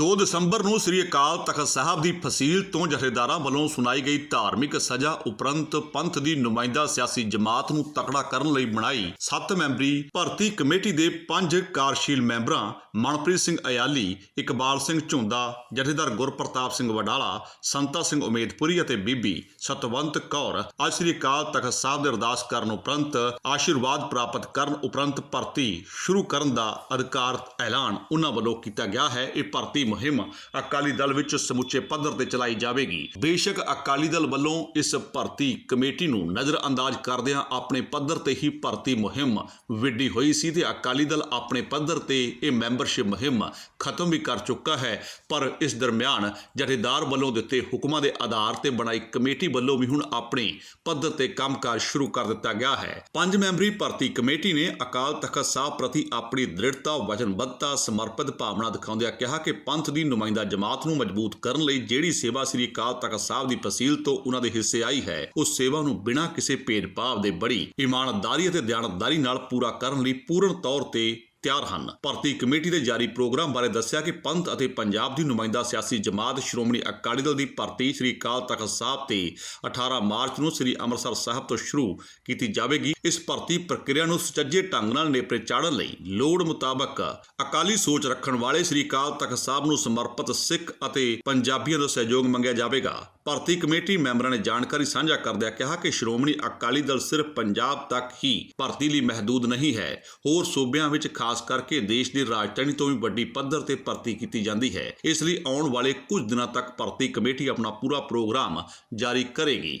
2 ਦਸੰਬਰ ਨੂੰ ਸ੍ਰੀ ਅਕਾਲ ਤਖਤ ਸਾਹਿਬ ਦੀ ਫਸੀਲ ਤੋਂ ਜਥੇਦਾਰਾਂ ਵੱਲੋਂ ਸੁਣਾਈ ਗਈ ਧਾਰਮਿਕ ਸਜ਼ਾ ਉਪਰੰਤ ਪੰਥ ਦੀ ਨੁਮਾਇੰਦਾ ਸਿਆਸੀ ਜਮਾਤ ਨੂੰ ਤਕੜਾ ਕਰਨ ਲਈ ਬਣਾਈ 7 ਮੈਂਬਰੀ ਭਰਤੀ ਕਮੇਟੀ ਦੇ 5 ਕਾਰਜਸ਼ੀਲ ਮੈਂਬਰਾਂ ਮਨਪ੍ਰੀਤ ਸਿੰਘ ਅਯਾਲੀ, ਇਕਬਾਲ ਸਿੰਘ ਝੁੰਦਾ, ਜਥੇਦਾਰ ਗੁਰਪ੍ਰਤਾਪ ਸਿੰਘ ਵਡਾਲਾ, ਸੰਤਾ ਸਿੰਘ ਉਮੇਦਪੁਰੀ ਅਤੇ ਬੀਬੀ ਸਤਵੰਤ ਕੌਰ ਅੱਜ ਸ੍ਰੀ ਅਕਾਲ ਤਖਤ ਸਾਹਿਬ ਦੇ ਅਰਦਾਸ ਕਰਨ ਉਪਰੰਤ ਆਸ਼ੀਰਵਾਦ ਪ੍ਰਾਪਤ ਕਰਨ ਉਪਰੰਤ ਭਰਤੀ ਸ਼ੁਰੂ ਕਰਨ ਦਾ ਅਧਿਕਾਰ ਐਲਾਨ ਉਹਨਾਂ ਵੱਲੋਂ ਕੀਤਾ ਗਿਆ ਹੈ। ਇਹ ਭਰਤੀ ਮੁਹਿੰਮ ਅਕਾਲੀ ਦਲ ਵਿੱਚ ਸਮੁੱਚੇ ਪੱਧਰ ਤੇ ਚਲਾਈ ਜਾਵੇਗੀ। ਬੇਸ਼ੱਕ ਅਕਾਲੀ ਦਲ ਵੱਲੋਂ ਇਸ ਭਰਤੀ ਕਮੇਟੀ ਨੂੰ ਨਜ਼ਰਅੰਦਾਜ਼ ਕਰਦਿਆਂ ਆਪਣੇ ਪੱਧਰ ਤੇ ਹੀ ਭਰਤੀ ਮੁਹਿੰਮ ਵਿੱਢੀ ਹੋਈ ਸੀ ਤੇ ਅਕਾਲੀ ਦਲ ਆਪਣੇ ਪੱਧਰ ਤੇ ਇਹ ਮੈਂਬਰਸ਼ਿਪ ਮੁਹਿੰਮ ਖਤਮ ਵੀ ਕਰ ਚੁੱਕਾ ਹੈ, ਪਰ ਇਸ ਦਰਮਿਆਨ ਜਥੇਦਾਰ ਵੱਲੋਂ ਦਿੱਤੇ ਹੁਕਮਾਂ ਦੇ ਆਧਾਰ ਤੇ ਬਣਾਈ ਕਮੇਟੀ ਵੱਲੋਂ ਵੀ ਹੁਣ ਆਪਣੇ ਪੱਧਰ ਤੇ ਕੰਮਕਾਜ ਸ਼ੁਰੂ ਕਰ ਦਿੱਤਾ ਗਿਆ ਹੈ। ਪੰਜ ਮੈਂਬਰੀ ਭਰਤੀ ਕਮੇਟੀ ਨੇ ਅਕਾਲ ਤਖਤ ਸਾਹਿਬ ਪ੍ਰਤੀ ਆਪਣੀ ਦ੍ਰਿੜਤਾ, ਵਚਨਬੱਧਤਾ, ਸਮਰਪਿਤ ਭਾਵਨਾ ਦਿਖਾਉਂਦਿਆਂ ਕਿਹਾ ਕਿ ਪੰਥ ਦੀ ਨੁਮਾਇੰਦਾ ਜਮਾਤ ਨੂੰ ਮਜ਼ਬੂਤ ਕਰਨ ਲਈ ਜਿਹੜੀ ਸੇਵਾ ਸ੍ਰੀ ਅਕਾਲ ਤਖਤ ਸਾਹਿਬ ਦੀ ਫਸੀਲ ਤੋਂ ਉਹਨਾਂ ਦੇ ਹਿੱਸੇ ਆਈ ਹੈ, ਉਸ ਸੇਵਾ ਨੂੰ ਬਿਨਾਂ ਕਿਸੇ ਭੇਦਭਾਵ ਦੇ ਬੜੀ ਇਮਾਨਦਾਰੀ ਅਤੇ ਦਿਆਨਤਦਾਰੀ ਨਾਲ ਪੂਰਾ ਕਰਨ ਲਈ ਪੂਰਨ ਤੌਰ ਤੇ ਤਿਆਰ ਹਨ। ਭਰਤੀ ਕਮੇਟੀ ਦੇ ਜਾਰੀ ਪ੍ਰੋਗਰਾਮ ਬਾਰੇ ਦੱਸਿਆ ਕਿ ਪੰਥ ਅਤੇ ਪੰਜਾਬ ਦੀ ਨੁਮਾਇੰਦਾ ਸਿਆਸੀ ਜਮਾਤ ਸ਼੍ਰੋਮਣੀ ਅਕਾਲੀ ਦਲ ਦੀ ਭਰਤੀ ਸ੍ਰੀ ਅਕਾਲ ਤਖਤ ਸਾਹਿਬ ਤੇ 18 ਮਾਰਚ ਨੂੰ ਸ੍ਰੀ ਅੰਮ੍ਰਿਤਸਰ ਸਾਹਿਬ ਤੋਂ ਸ਼ੁਰੂ ਕੀਤੀ ਜਾਵੇਗੀ। ਇਸ ਭਰਤੀ ਪ੍ਰਕਿਰਿਆ ਨੂੰ ਸੁਚੱਜੇ ਢੰਗ ਨਾਲ ਨੇਪਰੇ ਚਾੜਨ ਲਈ ਲੋੜ ਮੁਤਾਬਕ ਅਕਾਲੀ ਸੋਚ ਰੱਖਣ ਵਾਲੇ ਸ੍ਰੀ ਅਕਾਲ ਤਖਤ ਸਾਹਿਬ ਨੂੰ ਸਮਰਪਿਤ ਸਿੱਖ ਅਤੇ ਪੰਜਾਬੀਆਂ ਦਾ ਸਹਿਯੋਗ ਮੰਗਿਆ ਜਾਵੇਗਾ। ਭਰਤੀ ਕਮੇਟੀ ਮੈਂਬਰਾਂ ਨੇ ਜਾਣਕਾਰੀ ਸਾਂਝਾ ਕਰਦਿਆਂ ਕਿਹਾ ਕਿ ਸ਼੍ਰੋਮਣੀ ਅਕਾਲੀ ਦਲ ਸਿਰਫ ਪੰਜਾਬ ਤੱਕ ਹੀ ਭਰਤੀ ਲਈ ਮਹਦੂਦ ਨਹੀਂ ਹੈ। ਹੋਰ ਸੂਬਿਆਂ ਵਿੱਚ ਖਾਸ ਕਰਕੇ ਦੇਸ਼ ਦੀ ਰਾਜਧਾਨੀ ਤੋਂ ਵੀ ਵੱਡੀ ਪੱਧਰ ਤੇ ਭਰਤੀ ਕੀਤੀ ਜਾਂਦੀ ਹੈ। ਇਸ ਲਈ ਆਉਣ ਵਾਲੇ ਕੁਝ ਦਿਨਾਂ ਤੱਕ ਭਰਤੀ ਕਮੇਟੀ ਆਪਣਾ ਪੂਰਾ ਪ੍ਰੋਗਰਾਮ ਜਾਰੀ ਕਰੇਗੀ।